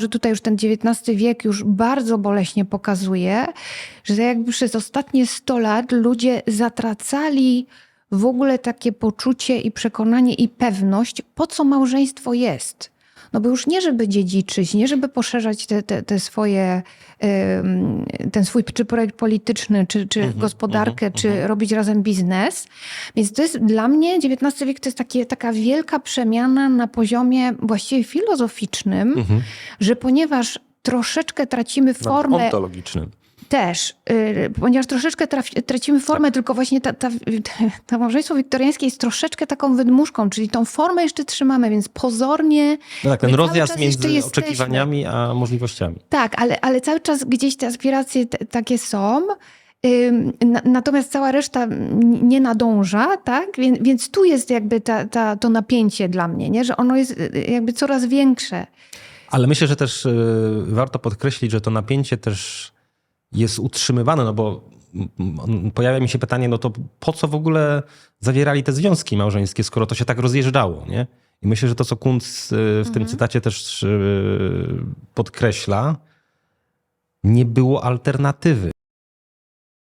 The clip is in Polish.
że tutaj już ten XIX wiek już bardzo boleśnie pokazuje, że jakby przez ostatnie 100 lat ludzie zatracali w ogóle takie poczucie i przekonanie i pewność, po co małżeństwo jest. No bo już nie, żeby dziedziczyć, nie żeby poszerzać te, te, te swoje, ten swój czy projekt polityczny, czy, czy gospodarkę, czy robić razem biznes. Więc to jest dla mnie XIX wiek to jest takie, taka wielka przemiana na poziomie właściwie filozoficznym, że ponieważ troszeczkę tracimy formę Ontologicznym. Też, y, ponieważ troszeczkę traf, tracimy formę, tylko właśnie ta, ta, ta małżeństwo wiktoriańskie jest troszeczkę taką wydmuszką, czyli tą formę jeszcze trzymamy, więc pozornie... No tak, ten rozjazd między jesteśmy. oczekiwaniami a możliwościami. Tak, ale, ale cały czas gdzieś te aspiracje te, takie są. Natomiast cała reszta nie nadąża, tak? Więc, więc tu jest jakby ta, ta, to napięcie dla mnie, nie? że ono jest y, jakby coraz większe. Ale myślę, że też y, warto podkreślić, że to napięcie też jest utrzymywane, no bo pojawia mi się pytanie, no to po co w ogóle zawierali te związki małżeńskie, skoro to się tak rozjeżdżało, nie? I myślę, że to, co Kuntz y, w tym cytacie też y, podkreśla, nie było alternatywy.